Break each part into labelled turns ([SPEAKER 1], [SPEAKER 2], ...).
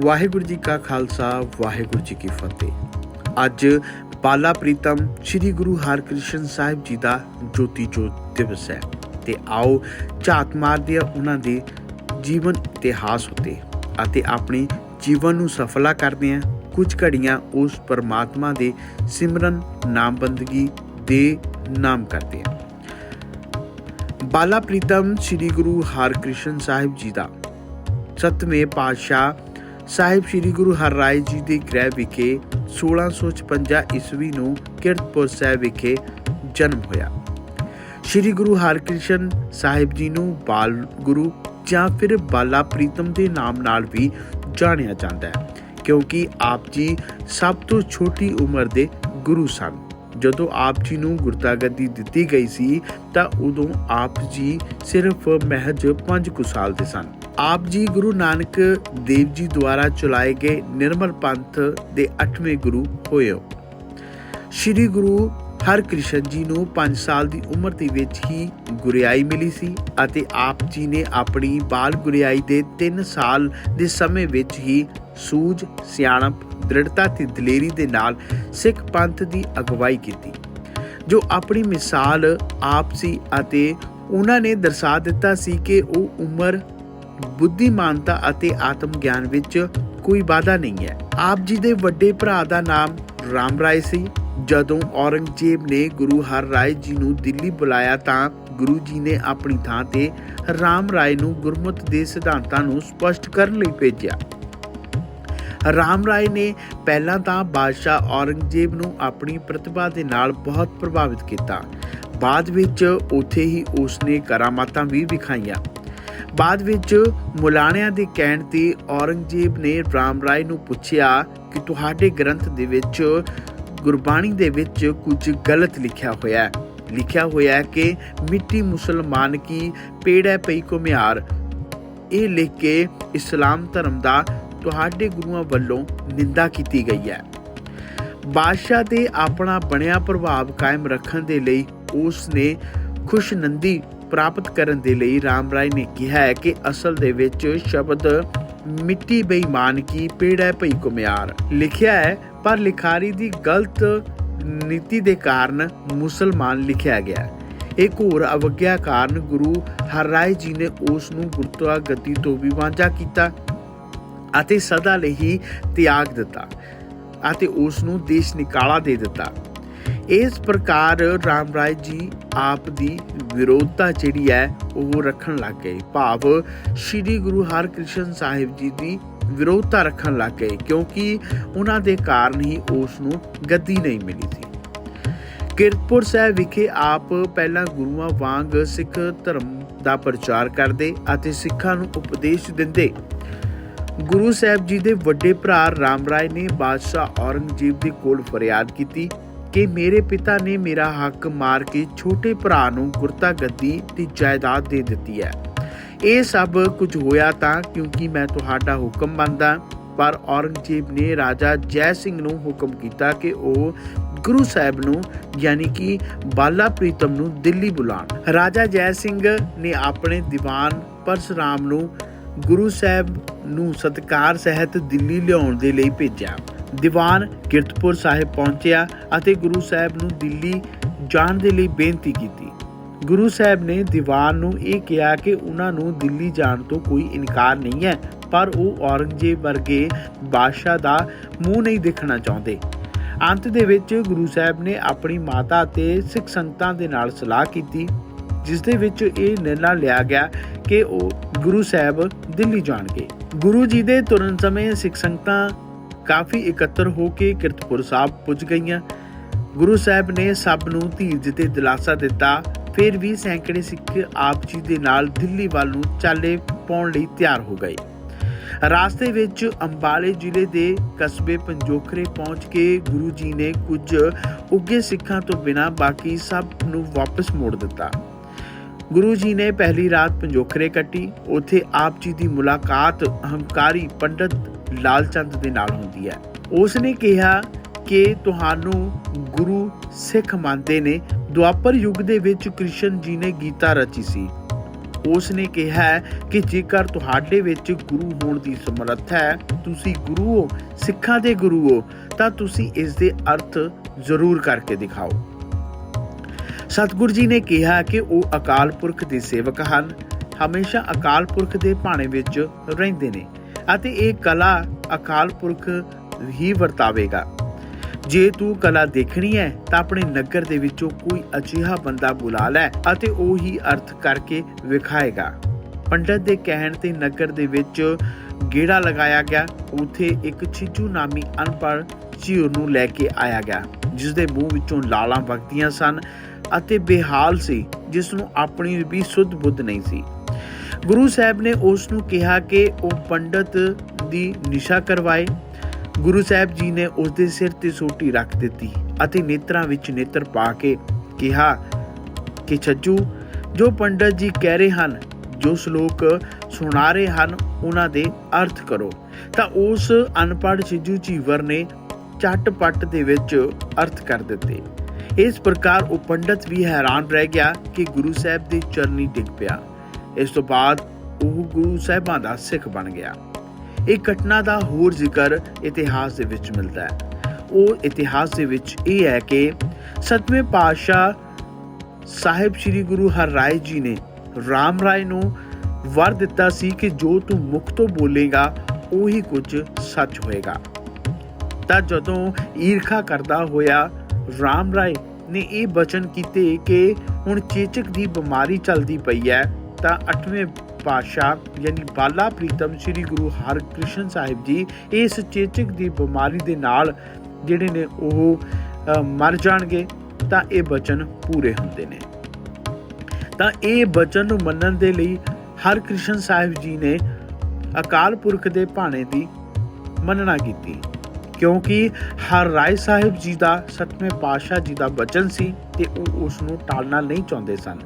[SPEAKER 1] ਵਾਹਿਗੁਰੂ ਜੀ ਕਾ ਖਾਲਸਾ, ਵਾਹਿਗੁਰੂ ਜੀ ਕੀ ਫਤਿਹ। ਅੱਜ ਬਾਲਾ ਪ੍ਰੀਤਮ ਸ੍ਰੀ ਗੁਰੂ ਹਰਕ੍ਰਿਸ਼ਨ ਸਾਹਿਬ ਜੀ ਦਾ ਜੋਤੀ ਜੋਤ ਦਿਵਸ ਹੈ। ਤੇ ਆਓ ਝਾਤ ਮਾਰਦੇ ਆ ਉਹਨਾਂ ਦੇ ਜੀਵਨ ਇਤਿਹਾਸ ਉਤੇ ਅਤੇ ਆਪਣੇ ਜੀਵਨ ਨੂੰ ਸਫਲਾ ਕਰਦੇ ਹਾਂ। ਕੁਝ ਘੜੀਆਂ ਉਸ ਪਰਮਾਤਮਾ ਦੇ ਸਿਮਰਨ ਨਾਮ ਬੰਦਗੀ ਦੇ ਨਾਮ ਕਰਦੇ ਹਾਂ। ਬਾਲਾ ਪ੍ਰੀਤਮ ਸ੍ਰੀ ਗੁਰੂ ਹਰਕ੍ਰਿਸ਼ਨ ਸਾਹਿਬ ਜੀ ਦਾ ਸਤਵੇਂ ਪਾਤਸ਼ਾਹ ਸਾਹਿਬ ਸ੍ਰੀ ਗੁਰੂ ਹਰਰਾਏ ਜੀ ਦੇ ਗ੍ਰਹਿ ਵਿਖੇ 1656 ਈਸਵੀ ਨੂੰ ਕਿਰਤਪੁਰ ਸਾਹਿਬ ਵਿਖੇ ਜਨਮ ਹੋਇਆ। ਸ੍ਰੀ ਗੁਰੂ ਹਰਕ੍ਰਿਸ਼ਨ ਸਾਹਿਬ ਜੀ ਨੂੰ ਬਾਲ ਗੁਰੂ ਜਾਂ ਫਿਰ ਬਾਲਾ ਪ੍ਰੀਤਮ ਦੇ ਨਾਮ ਨਾਲ ਵੀ ਜਾਣਿਆ ਜਾਂਦਾ ਹੈ, ਕਿਉਂਕਿ ਆਪ ਜੀ ਸਭ ਤੋਂ ਛੋਟੀ ਉਮਰ ਦੇ ਗੁਰੂ ਸਨ। ਜਦੋਂ ਆਪ ਜੀ ਨੂੰ ਗੁਰਤਾ ਦਿੱਤੀ ਗਈ ਸੀ, ਤਾਂ ਉਦੋਂ ਆਪ ਜੀ ਸਿਰਫ ਮਹਿਜ 5 ਕੁ ਸਾਲ ਦੇ ਸਨ। ਆਪ ਜੀ ਗੁਰੂ ਨਾਨਕ ਦੇਵ ਜੀ ਦੁਆਰਾ ਚਲਾਏ ਗਏ ਨਿਰਮਲ ਪੰਥ ਦੇ 8ਵੇਂ ਗੁਰੂ ਹੋਏ ਸ਼੍ਰੀ ਗੁਰੂ ਹਰਕ੍ਰਿਸ਼ਨ ਜੀ ਨੂੰ 5 ਸਾਲ ਦੀ ਉਮਰ ਦੇ ਵਿੱਚ ਹੀ ਗੁਰਿਆਈ ਮਿਲੀ ਸੀ ਅਤੇ ਆਪ ਜੀ ਨੇ ਆਪਣੀ ਬਾਲ ਗੁਰਿਆਈ ਦੇ 3 ਸਾਲ ਦੇ ਸਮੇਂ ਵਿੱਚ ਹੀ ਸੂਝ, ਸਿਆਣਪ, ਦ੍ਰਿੜਤਾ ਤੇ ਦਲੇਰੀ ਦੇ ਨਾਲ ਸਿੱਖ ਪੰਥ ਦੀ ਅਗਵਾਈ ਕੀਤੀ, ਜੋ ਆਪਣੀ ਮਿਸਾਲ ਆਪ ਸੀ ਅਤੇ ਉਹਨਾਂ ਨੇ ਦਰਸਾ ਦਿੱਤਾ ਸੀ ਕਿ ਉਹ ਉਮਰ ਬੁੱਧੀਮਾਨਤਾ ਅਤੇ ਆਤਮ ਗਿਆਨ ਵਿੱਚ ਕੋਈ ਵਾਧਾ ਨਹੀਂ ਹੈ। ਆਪ ਜੀ ਦੇ ਵੱਡੇ ਭਰਾ ਦਾ ਨਾਮ ਰਾਮ ਰਾਏ ਸੀ। ਜਦੋਂ ਔਰੰਗਜ਼ੇਬ ਨੇ ਗੁਰੂ ਹਰ ਰਾਏ ਜੀ ਨੂੰ ਦਿੱਲੀ ਬੁਲਾਇਆ ਤਾਂ ਗੁਰੂ ਜੀ ਨੇ ਆਪਣੀ ਥਾਂ ਤੇ ਰਾਮ ਰਾਏ ਨੂੰ ਗੁਰਮਤਿ ਦੇ ਸਿਧਾਂਤਾਂ ਨੂੰ ਸਪਸ਼ਟ ਕਰਨ ਲਈ ਭੇਜਿਆ। ਰਾਮ ਰਾਏ ਨੇ ਪਹਿਲਾਂ ਤਾਂ ਬਾਦਸ਼ਾਹ ਔਰੰਗਜ਼ੇਬ ਨੂੰ ਆਪਣੀ ਪ੍ਰਤਿਭਾ ਦੇ ਨਾਲ ਬਹੁਤ ਪ੍ਰਭਾਵਿਤ ਕੀਤਾ। ਬਾਅਦ ਵਿੱਚ ਉੱਥੇ ਹੀ ਉਸਨੇ ਕਰਾਮਾਤਾਂ ਵੀ ਵਿਖਾਈਆਂ। ਬਾਅਦ ਵਿੱਚ ਮੁਲਾਣਿਆਂ ਦੇ ਕਹਿਣ ਤੇ ਔਰੰਗਜ਼ੇਬ ਨੇ ਰਾਮ ਰਾਏ ਨੂੰ ਪੁੱਛਿਆ ਕਿ ਤੁਹਾਡੇ ਗ੍ਰੰਥ ਦੇ ਵਿੱਚ, ਗੁਰਬਾਣੀ ਦੇ ਵਿੱਚ ਕੁਝ ਗਲਤ ਲਿਖਿਆ ਹੋਇਆ ਹੈ। ਲਿਖਿਆ ਹੋਇਆ ਹੈ ਕਿ ਮਿੱਟੀ ਮੁਸਲਮਾਨ ਕੀ ਪੇੜ ਹੈ ਪਈ ਕੁਮਿਆਰ ਇਹ ਲਿਖ ਕੇ ਇਸਲਾਮ ਧਰਮ ਦਾ ਤੁਹਾਡੇ ਗੁਰੂਆਂ ਵੱਲੋਂ ਨਿੰਦਾ ਕੀਤੀ ਗਈ ਹੈ। ਬਾਦਸ਼ਾਹ ਤੇ ਆਪਣਾ ਬਣਿਆ ਪ੍ਰਭਾਵ ਕਾਇਮ ਰੱਖਣ ਦੇ ਲਈ ਉਸ ਨੇ ਖੁਸ਼ਨੰਦੀ ਪ੍ਰਾਪਤ ਕਰਨ ਦੇ ਲਈ ਰਾਮ ਰਾਏ ਨੇ ਕਿਹਾ ਹੈ ਕਿ ਅਸਲ ਦੇ ਵਿੱਚ ਸ਼ਬਦ ਮਿੱਟੀ ਬੇਈਮਾਨ ਕੀ ਪੇੜ ਭਈ ਕੁਮਿਆਰ ਲਿਖਿਆ ਹੈ, ਪਰ ਲਿਖਾਰੀ ਦੀ ਗਲਤ ਨੀਤੀ ਦੇ ਕਾਰਨ ਮੁਸਲਮਾਨ ਲਿਖਿਆ ਗਿਆ ਹੈ। ਇਹ ਘੋਰ ਅਵਗਿਆ ਕਾਰਨ ਗੁਰੂ ਹਰਰਾਏ ਜੀ ਨੇ ਉਸ ਨੂੰ ਗੁਰਤਵਾ ਗਤੀ ਤੋਂ ਵੀ ਵਾਂਝਾ ਕੀਤਾ ਅਤੇ ਸਦਾ ਲਈ ਹੀ ਤਿਆਗ ਦਿੱਤਾ ਅਤੇ ਉਸ ਨੂੰ ਦੇਸ਼ ਨਿਕਾਲਾ ਦੇ ਦਿੱਤਾ ਇਸ ਪ੍ਰਕਾਰ ਰਾਮ ਰਾਏ ਜੀ ਆਪ ਦੀ ਵਿਰੋਧਤਾ ਜਿਹੜੀ ਹੈ, ਉਹ ਰੱਖਣ ਲੱਗ ਗਏ। ਭਾਵ ਸ੍ਰੀ ਗੁਰੂ ਹਰਕ੍ਰਿਸ਼ਨ ਸਾਹਿਬ ਜੀ ਦੀ ਵਿਰੋਧਤਾ ਰੱਖਣ ਲੱਗ ਗਏ, ਕਿਉਂਕਿ ਉਹਨਾਂ ਦੇ ਕਾਰਨ ਹੀ ਉਸ ਨੂੰ ਗੱਦੀ ਨਹੀਂ ਮਿਲੀ ਸੀ। ਕਿਰਤਪੁਰ ਸਾਹਿਬ ਵਿਖੇ ਆਪ ਪਹਿਲਾਂ ਗੁਰੂਆਂ ਵਾਂਗ ਸਿੱਖ ਧਰਮ ਦਾ ਪ੍ਰਚਾਰ ਕਰਦੇ ਅਤੇ ਸਿੱਖਾਂ ਨੂੰ ਉਪਦੇਸ਼ ਦਿੰਦੇ। ਗੁਰੂ ਸਾਹਿਬ ਜੀ ਦੇ ਵੱਡੇ ਭਰਾ ਰਾਮ ਰਾਏ ਨੇ ਬਾਦਸ਼ਾਹ ਔਰੰਗਜ਼ੇਬ ਦੇ ਕੋਲ ਫਰਿਆਦ ਕੀਤੀ। ਕਿ ਮੇਰੇ ਪਿਤਾ ਨੇ ਮੇਰਾ ਹੱਕ ਮਾਰ ਕੇ ਛੋਟੇ ਭਰਾ ਨੂੰ ਗੁਰਤਾ ਗੱਦੀ ਤੇ ਜਾਇਦਾਦ ਦੇ ਦਿੱਤੀ ਹੈ। ਇਹ ਸਭ ਕੁਝ ਹੋਇਆ ਤਾਂ ਕਿਉਂਕਿ ਮੈਂ ਤੁਹਾਡਾ ਹੁਕਮ ਮੰਨਦਾ, ਪਰ ਔਰੰਗਜ਼ੇਬ ਨੇ ਰਾਜਾ ਜੈ ਸਿੰਘ ਨੂੰ ਹੁਕਮ ਕੀਤਾ ਕਿ ਉਹ ਗੁਰੂ ਸਾਹਿਬ ਨੂੰ, ਯਾਨੀ ਕਿ ਬਾਲਾ ਪ੍ਰੀਤਮ ਨੂੰ ਦਿੱਲੀ ਬੁਲਾਣ। ਰਾਜਾ ਜੈ ਸਿੰਘ ਨੇ ਆਪਣੇ ਦੀਵਾਨ ਪਰਸ਼ਰਾਮ ਨੂੰ ਗੁਰੂ ਸਾਹਿਬ ਨੂੰ ਸਤਕਾਰ ਸਹਿਤ ਦਿੱਲੀ ਲਿਆਉਣ ਦੇ ਲਈ ਭੇਜਿਆ। ਦੀਵਾਨ ਕਿਰਤਪੁਰ ਸਾਹਿਬ ਪਹੁੰਚਿਆ ਅਤੇ ਗੁਰੂ ਸਾਹਿਬ ਨੂੰ ਦਿੱਲੀ ਜਾਣ ਦੇ ਲਈ ਬੇਨਤੀ ਕੀਤੀ। ਗੁਰੂ ਸਾਹਿਬ ਨੇ ਦੀਵਾਨ ਨੂੰ ਇਹ ਕਿਹਾ ਕਿ ਉਹਨਾਂ ਨੂੰ ਦਿੱਲੀ ਜਾਣ ਤੋਂ ਕੋਈ ਇਨਕਾਰ ਨਹੀਂ ਹੈ, ਪਰ ਉਹ ਔਰੰਗਜ਼ੇਬ ਵਰਗੇ ਬਾਦਸ਼ਾਹ ਦਾ ਮੂੰਹ ਨਹੀਂ ਦੇਖਣਾ ਚਾਹੁੰਦੇ। ਅੰਤ ਦੇ ਵਿੱਚ ਗੁਰੂ ਸਾਹਿਬ ਨੇ ਆਪਣੀ ਮਾਤਾ ਅਤੇ ਸਿੱਖ ਸੰਗਤਾਂ ਦੇ ਨਾਲ ਸਲਾਹ ਕੀਤੀ, ਜਿਸ ਦੇ ਵਿੱਚ ਇਹ ਨਿਰਣਾ ਲਿਆ ਗਿਆ ਕਿ ਉਹ ਗੁਰੂ ਸਾਹਿਬ ਦਿੱਲੀ ਜਾਣਗੇ। ਗੁਰੂ ਜੀ ਦੇ ਤੁਰਨ ਸਮੇਂ ਸਿੱਖ ਸੰਗਤਾਂ ਕਾਫੀ ਇਕੱਤਰ ਹੋ ਕੇ ਕਿਰਤਪੁਰ ਸਾਹਿਬ ਪੁੱਜ ਗਈਆਂ। ਗੁਰੂ ਸਾਹਿਬ ਨੇ ਸਭ ਨੂੰ ਧੀਰਜ ਤੇ ਦਿਲਾਸਾ ਦਿੱਤਾ। ਫਿਰ ਵੀ ਸੈਂਕੜੇ ਸਿੱਖ ਆਪ ਜੀ ਦੇ ਨਾਲ ਦਿੱਲੀ ਵੱਲ ਨੂੰ ਚਾਲੇ ਪਾਉਣ ਲਈ ਤਿਆਰ ਹੋ ਗਏ। ਰਾਸਤੇ ਵਿੱਚ ਅੰਬਾਲੇ ਜ਼ਿਲ੍ਹੇ ਦੇ ਕਸਬੇ ਪੰਜੋਖਰੇ ਪਹੁੰਚ ਕੇ ਗੁਰੂ ਜੀ ਨੇ ਕੁਝ ਉੱਗੇ ਸਿੱਖਾਂ ਤੋਂ ਬਿਨਾਂ ਬਾਕੀ ਸਭ ਨੂੰ ਵਾਪਸ ਮੋੜ ਦਿੱਤਾ। ਗੁਰੂ ਜੀ ਨੇ ਪਹਿਲੀ ਰਾਤ ਪੰਜੋਖਰੇ ਕੱਟੀ। ਉੱਥੇ ਆਪ ਜੀ ਦੀ ਮੁਲਾਕਾਤ ਹੰਕਾਰੀ ਪੰਡਤ ਲਾਲਚੰਦ ਦੇ ਨਾਲ ਹੁੰਦੀ ਹੈ। ਉਸ ਨੇ ਕਿਹਾ ਕਿ ਤੁਹਾਨੂੰ ਗੁਰੂ ਸਿੱਖ ਮੰਨਦੇ ਨੇ। ਦੁਆਪਰ ਯੁੱਗ ਦੇ ਵਿੱਚ ਕ੍ਰਿਸ਼ਨ ਜੀ ਨੇ ਗੀਤਾ ਰਚੀ ਸੀ। ਉਸ ਨੇ ਕਿਹਾ ਕਿ ਜੇਕਰ ਤੁਹਾਡੇ ਵਿੱਚ ਗੁਰੂ ਹੋਣ ਦੀ ਸਮਰੱਥਾ ਹੈ, ਤੁਸੀਂ ਗੁਰੂ ਹੋ, ਸਿੱਖਾਂ ਦੇ ਗੁਰੂ ਹੋ, ਤਾਂ ਤੁਸੀਂ ਇਸ ਦੇ ਅਰਥ ਜ਼ਰੂਰ ਕਰਕੇ ਦਿਖਾਓ। ਸਤਿਗੁਰੂ ਜੀ ਨੇ ਕਿਹਾ ਕਿ ਉਹ ਅਕਾਲ ਪੁਰਖ ਦੇ ਸੇਵਕ ਹਨ। ਹਮੇਸ਼ਾ ਅਕਾਲ ਪੁਰਖ ਦੇ ਭਾਣੇ ਵਿੱਚ ਰਹਿੰਦੇ ਨੇ। ਅਤੇ ਇਹ ਕਲਾ ਅਕਾਲ ਪੁਰਖ ਹੀ ਵਰਤਾਵੇਗਾ। ਜੇ ਤੂੰ ਕਲਾ ਦੇਖਣੀ ਹੈ ਤਾਂ ਆਪਣੇ ਨਗਰ ਦੇ ਵਿੱਚੋਂ ਕੋਈ ਅਜਿਹਾ ਬੰਦਾ ਬੁਲਾ ਲੈ ਅਤੇ ਉਹ ਹੀ ਅਰਥ ਕਰਕੇ ਵਿਖਾਏਗਾ। ਪੰਡਤ ਦੇ ਕਹਿਣ ਤੇ ਨਗਰ ਦੇ ਵਿੱਚ ਗੇੜਾ ਲਗਾਇਆ ਗਿਆ। ਉਥੇ ਇੱਕ ਛਿੱਜੂ ਨਾਮੀ ਅਨਪੜ੍ਹ ਚੀਰ ਨੂੰ ਲੈ ਕੇ ਆਇਆ ਗਿਆ ਜਿਸ ਦੇ ਮੂੰਹ ਵਿੱਚੋਂ ਲਾਲਾਂ ਵਗਦੀਆਂ ਸਨ ਅਤੇ ਬੇਹਾਲ ਸੀ ਜਿਸ ਨੂੰ ਆਪਣੀ ਵੀ ਸੁੱਧ ਬੁੱਧ ਨਹੀਂ ਸੀ। ਗੁਰੂ ਸਾਹਿਬ ਨੇ ਉਸ ਨੂੰ ਕਿਹਾ ਕਿ ਉਹ ਪੰਡਤ ਦੀ ਨਿਸ਼ਾ ਕਰਵਾਏ। ਗੁਰੂ ਸਾਹਿਬ ਜੀ ਨੇ ਉਸ ਦੇ ਸਿਰ ਤੇ ਸੋਟੀ ਰੱਖ ਦਿੱਤੀ ਅਤੇ ਨੇਤਰਾਂ ਵਿੱਚ ਨੇਤਰ ਪਾ ਕੇ ਕਿਹਾ ਕਿ ਛੱਜੂ, ਜੋ ਪੰਡਤ ਜੀ ਕਹਿ ਰਹੇ ਹਨ, ਜੋ ਸ਼ਲੋਕ ਸੁਣਾ ਰਹੇ ਹਨ, ਉਹਨਾਂ ਦੇ ਅਰਥ ਕਰੋ। ਤਾਂ ਉਸ ਅਨਪੜ੍ਹ ਛੱਜੂ ਜੀਵਰ ਨੇ ਝਟਪਟ ਦੇ ਵਿੱਚ ਅਰਥ ਕਰ ਦਿੱਤੇ। ਇਸ ਪ੍ਰਕਾਰ ਉਹ ਪੰਡਤ ਵੀ ਹੈਰਾਨ ਰਹਿ ਗਿਆ ਕਿ ਗੁਰੂ ਸਾਹਿਬ ਦੇ ਚਰਨੀ ਡਿੱਗ ਪਿਆ। ਇਸ ਤੋਂ ਬਾਅਦ ਉਹ ਗੁਰੂ ਸਾਹਿਬਾਂ ਦਾ ਸਿੱਖ ਬਣ ਗਿਆ। ਇਹ ਘਟਨਾ ਦਾ ਹੋਰ ਜ਼ਿਕਰ ਇਤਿਹਾਸ ਦੇ ਵਿੱਚ ਮਿਲਦਾ ਹੈ। ਉਹ ਇਤਿਹਾਸ ਦੇ ਵਿੱਚ ਇਹ ਹੈ ਕਿ ਸਤਵੇਂ ਪਾਤਸ਼ਾਹ ਸਾਹਿਬ ਸ੍ਰੀ ਗੁਰੂ ਹਰਰਾਏ ਜੀ ਨੇ ਰਾਮ ਰਾਏ ਨੂੰ ਵਰ ਦਿੱਤਾ ਸੀ ਕਿ ਜੋ ਤੂੰ ਮੁਖ ਤੋਂ ਬੋਲੇਗਾ, ਉਹੀ ਕੁਝ ਸੱਚ ਹੋਏਗਾ। ਤਾਂ ਜਦੋਂ ਈਰਖਾ ਕਰਦਾ ਹੋਇਆ ਰਾਮ ਰਾਏ ਨੇ ਇਹ ਬਚਨ ਕੀਤੇ ਕਿ ਹੁਣ ਚੇਚਕ ਦੀ ਬਿਮਾਰੀ ਚੱਲਦੀ ਪਈ ਹੈ ਤਾਂ 8ਵੇਂ ਪਾਤਸ਼ਾਹ ਯਾਨੀ ਬਾਲਾ ਪ੍ਰੀਤਮ ਸ੍ਰੀ ਗੁਰੂ ਹਰਕ੍ਰਿਸ਼ਨ ਸਾਹਿਬ ਜੀ ਇਸ ਚੇਚਕ ਦੀ ਬਿਮਾਰੀ ਦੇ ਨਾਲ ਜਿਹੜੇ ਨੇ ਉਹ ਮਰ ਜਾਣਗੇ, ਤਾਂ ਇਹ ਬਚਨ ਪੂਰੇ ਹੁੰਦੇ ਨੇ। ਤਾਂ ਇਹ ਬਚਨ ਨੂੰ ਮੰਨਣ ਦੇ ਲਈ ਹਰਕ੍ਰਿਸ਼ਨ ਸਾਹਿਬ ਜੀ ਨੇ ਅਕਾਲ ਪੁਰਖ ਦੇ ਭਾਣੇ ਦੀ ਮੰਨਣਾ ਕੀਤੀ। ਕਿਉਂਕਿ ਹਰ ਰਾਏ ਸਾਹਿਬ ਜੀ ਦਾ, ਸਤਵੇਂ ਪਾਤਸ਼ਾਹ ਜੀ ਦਾ ਵਚਨ ਸੀ ਤੇ ਉਹ ਉਸ ਨੂੰ ਟਾਲਣਾ ਨਹੀਂ ਚਾਹੁੰਦੇ ਸਨ।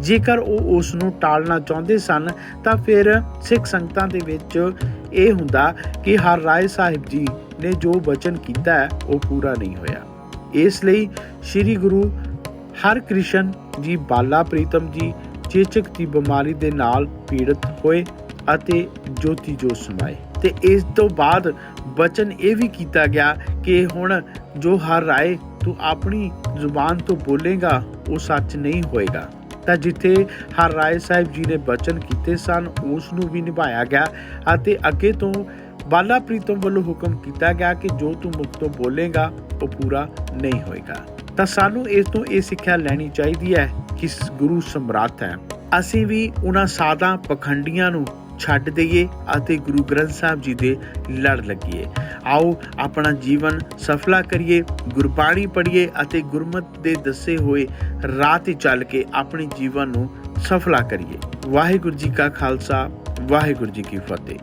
[SPEAKER 1] ਜੇਕਰ ਉਹ ਉਸ ਨੂੰ ਟਾਲਣਾ ਚਾਹੁੰਦੇ ਸਨ, ਤਾਂ ਫਿਰ ਸਿੱਖ ਸੰਗਤਾਂ ਦੇ ਵਿੱਚ ਇਹ ਹੁੰਦਾ ਕਿ ਹਰ ਰਾਏ ਸਾਹਿਬ ਜੀ ਨੇ ਜੋ ਵਚਨ ਕੀਤਾ ਹੈ, ਉਹ ਪੂਰਾ ਨਹੀਂ ਹੋਇਆ। ਇਸ ਲਈ ਸ੍ਰੀ ਗੁਰੂ ਹਰਕ੍ਰਿਸ਼ਨ ਜੀ, ਬਾਲਾ ਪ੍ਰੀਤਮ ਜੀ, ਚੇਚਕ ਦੀ ਬਿਮਾਰੀ ਦੇ ਨਾਲ ਪੀੜਤ ਹੋਏ ਅਤੇ ਜੋਤੀ ਜੋਤ ਸਮਾਏ। ਤੇ ਇਸ ਤੋਂ ਬਾਅਦ ਬਚਨ ਇਹ ਵੀ ਕੀਤਾ ਗਿਆ ਕਿ ਹੁਣ ਜੋ ਹਰ ਰਾਏ ਤੂੰ ਆਪਣੀ ਜ਼ੁਬਾਨ ਤੋਂ ਬੋਲੇਗਾ, ਉਹ ਸੱਚ ਨਹੀਂ ਹੋਏਗਾ। ਤਾਂ ਜਿੱਥੇ ਹਰ ਰਾਏ ਸਾਹਿਬ ਜੀ ਨੇ ਬਚਨ ਕੀਤੇ ਸਨ ਉਸ ਨੂੰ ਵੀ ਨਿਭਾਇਆ ਗਿਆ ਅਤੇ ਅੱਗੇ ਤੋਂ ਬਾਲਾ ਪ੍ਰੀਤਮ ਵੱਲੋਂ ਹੁਕਮ ਕੀਤਾ ਗਿਆ ਕਿ ਜੋ ਤੂੰ ਮੁਖ ਤੋਂ ਬੋਲੇਗਾ, ਉਹ ਪੂਰਾ ਨਹੀਂ ਹੋਏਗਾ। ਤਾਂ ਸਾਨੂੰ ਇਸ ਤੋਂ ਇਹ ਸਿੱਖਿਆ ਲੈਣੀ ਚਾਹੀਦੀ ਹੈ ਕਿ ਗੁਰੂ ਸਮਰੱਥ ਹੈ। ਅਸੀਂ ਵੀ ਉਹਨਾਂ ਸਾਦਾ ਪਖੰਡੀਆਂ ਨੂੰ ਛੱਡ ਦਈਏ ਅਤੇ ਗੁਰੂ ਗ੍ਰੰਥ ਸਾਹਿਬ ਜੀ ਦੇ ਲੜ ਲੱਗੀਏ। ਆਓ ਆਪਣਾ ਜੀਵਨ ਸਫਲਾ ਕਰੀਏ, ਗੁਰਬਾਣੀ ਪੜ੍ਹੀਏ ਅਤੇ ਗੁਰਮਤ ਦੇ ਦੱਸੇ ਹੋਏ ਰਾਹ ਤੇ ਚੱਲ ਕੇ ਆਪਣੇ ਜੀਵਨ ਨੂੰ ਸਫਲਾ ਕਰੀਏ। ਵਾਹਿਗੁਰੂ ਜੀ ਕਾ ਖਾਲਸਾ, ਵਾਹਿਗੁਰੂ ਜੀ ਕੀ ਫਤਿਹ।